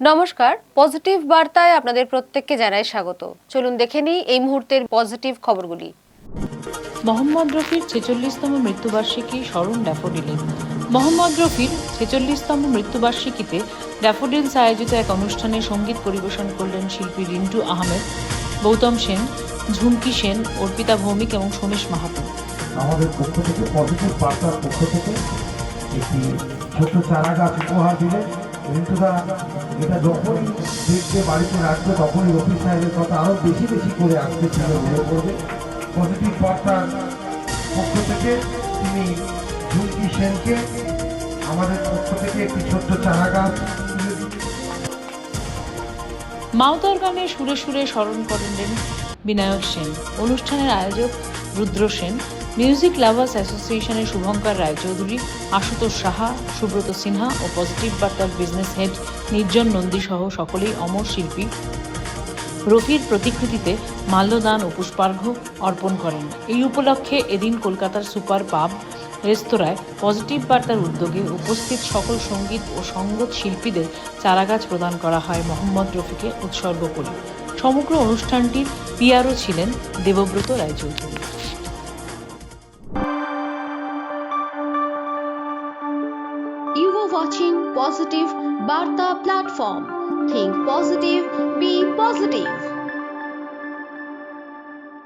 নমস্কার পজিটিভ বার্তায় আপনাদের প্রত্যেককে জানাই স্বাগত। চলুন দেখে নিই এই মুহূর্তের পজিটিভ খবরগুলি। মোহাম্মদ রফির ছেচল্লিশতম মৃত্যুবার্ষিকী স্মরণ ড্যাফোডিলে। মোহাম্মদ রফির ছেচল্লিশতম মৃত্যুবার্ষিকীতে ড্যাফোডিলস আয়োজিত এক অনুষ্ঠানে সংগীত পরিবেশন করলেন শিল্পী রিন্টু আহমেদ গৌতম সেন ঝুমকি সেন অর্পিতা ভৌমিক এবং সোমেশ মাহাতো। আমাদের পক্ষ থেকে পজিটিভ বার্তার পক্ষ থেকে একটি ছোট্ট চারা গাছ উপহার দিলেন। রিন্টুদা এটা যখনই দেখবে বাড়িতে রাখবে তখনই রফি সাহেবের কথা আরও বেশি বেশি করে আসতে ছিল মনে করবে পজিটিভ বার্তার পক্ষ থেকে তিনি ঝুমকি সেনকে, আমাদের পক্ষ থেকে একটি ছোট্ট চারা গাছ মাওতার গানে সুরে সুরে স্মরণ করলেন বিনায়ক সেন। অনুষ্ঠানের আয়োজক রুদ্র সেন। মিউজিক লাভার্স অ্যাসোসিয়েশনের শুভঙ্কর রায়চৌধুরী, আশুতোষ সাহা, সুব্রত সিনহা ও পজিটিভ বার্তার বিজনেস হেড নির্জন নন্দী সহ সকলেই অমর শিল্পী। রফির প্রতিকৃতিতে মাল্যদান ও পুষ্পার্ঘ্য অর্পণ করেন। এই উপলক্ষে এদিন কলকাতার সুপার পাব রেস্তোরাঁয় পজিটিভ বার্তার উদ্যোগে উপস্থিত সকল সংগীত ও সঙ্গত শিল্পীদের চারাগাছ প্রদান করা হয়। মোহাম্মদ রফিকে উৎসর্গ করে। সমগ্র অনুষ্ঠানটির পিআরও ছিলেন Debabrata Roychowdhury You were watching Positive Bartha platform. Think positive, be positive.